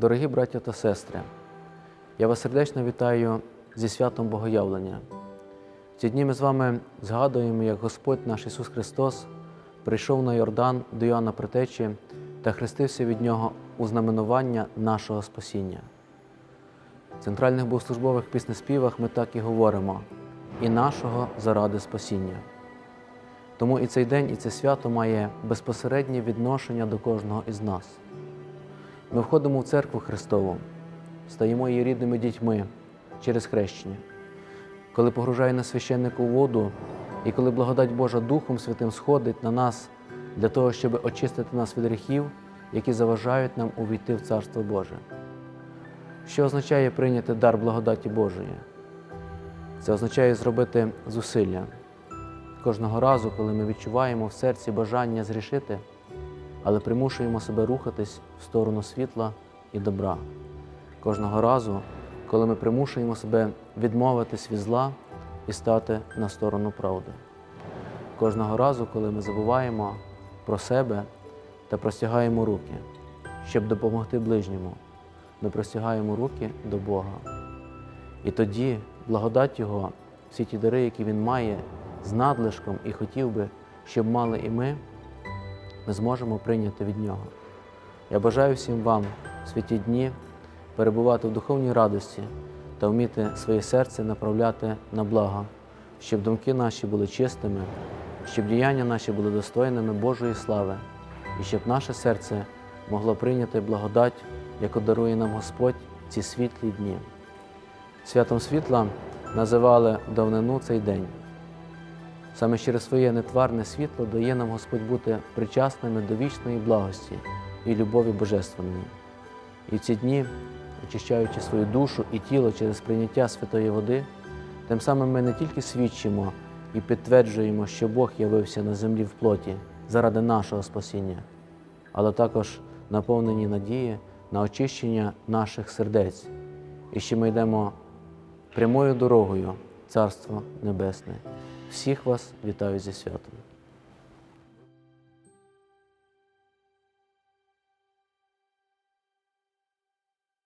Дорогі браття та сестри, я вас сердечно вітаю зі святом Богоявлення. В ці дні ми з вами згадуємо, як Господь наш Ісус Христос прийшов на Йордан до Іоанна Притечі та хрестився від Нього у знаменування нашого спасіння. В центральних богослужбових піснеспівах ми так і говоримо і нашого заради спасіння. Тому і цей день, і це свято має безпосереднє відношення до кожного із нас. Ми входимо в церкву Христову, стаємо її рідними дітьми через хрещення. Коли погружає нас священник у воду, і коли благодать Божа Духом Святим сходить на нас для того, щоб очистити нас від гріхів, які заважають нам увійти в Царство Боже. Що означає прийняти дар благодаті Божої? Це означає зробити зусилля. Кожного разу, коли ми відчуваємо в серці бажання зрішити, але примушуємо себе рухатись в сторону світла і добра. Кожного разу, коли ми примушуємо себе відмовитись від зла і стати на сторону правди. Кожного разу, коли ми забуваємо про себе та простягаємо руки, щоб допомогти ближньому, ми простягаємо руки до Бога. І тоді благодать Його, всі ті дари, які Він має з надлишком і хотів би, щоб мали і ми, ми зможемо прийняти від Нього. Я бажаю всім вам в святі дні перебувати в духовній радості та вміти своє серце направляти на благо, щоб думки наші були чистими, щоб діяння наші були достойними Божої слави, і щоб наше серце могло прийняти благодать, яку дарує нам Господь ці світлі дні. Святом світла називали давнину цей день. Саме через своє нетварне світло дає нам Господь бути причасними до вічної благості і любові Божественної. І в ці дні, очищаючи свою душу і тіло через прийняття святої води, тим самим ми не тільки свідчимо і підтверджуємо, що Бог явився на землі в плоті заради нашого спасіння, але також наповнені надії на очищення наших сердець, і що ми йдемо прямою дорогою Царство Небесне. Всіх вас вітаю зі святом.